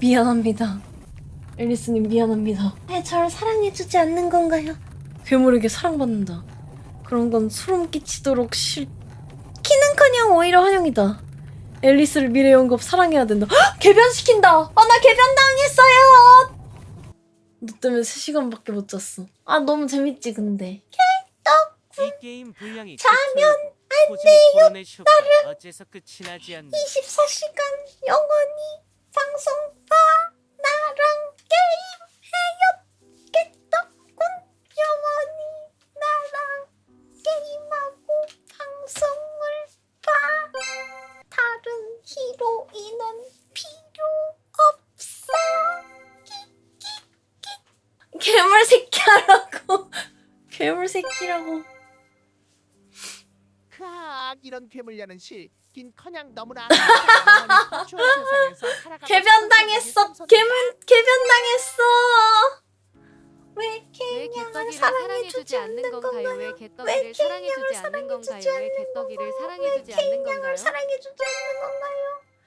미안합니다. 앨리스님 미안합니다. 왜 저를 사랑해주지 않는 건가요? 괴물에게 사랑받는다. 그런 건 소름 끼치도록 싫... 키는커녕 오히려 환영이다. 앨리스를 미래 연급 사랑해야 된다. 헉! 개변시킨다. 아나 개변당했어요. 너 때문에 3 시간밖에 못 잤어. 아 너무 재밌지 근데. 이 게임 분량이 자면 안 돼요. 나를 어째서 끝이 나지 않나? 24시간 영원히 괴물 새끼라고 괴물 새끼라고 크악 이런 괴물려는 실긴커녕 너무나 영원히 추운 세상에서 살아가고 개변당했어 싶은 개변 개변당했어 왜 왜 개냥을 개떡이를 사랑해주지 사랑해주지 않는 건가요? 왜왜 개떡이를 사랑해주지 않는 건가요? 왜 개떡이를 않는 건가요? 사랑해주지 않는 건가요?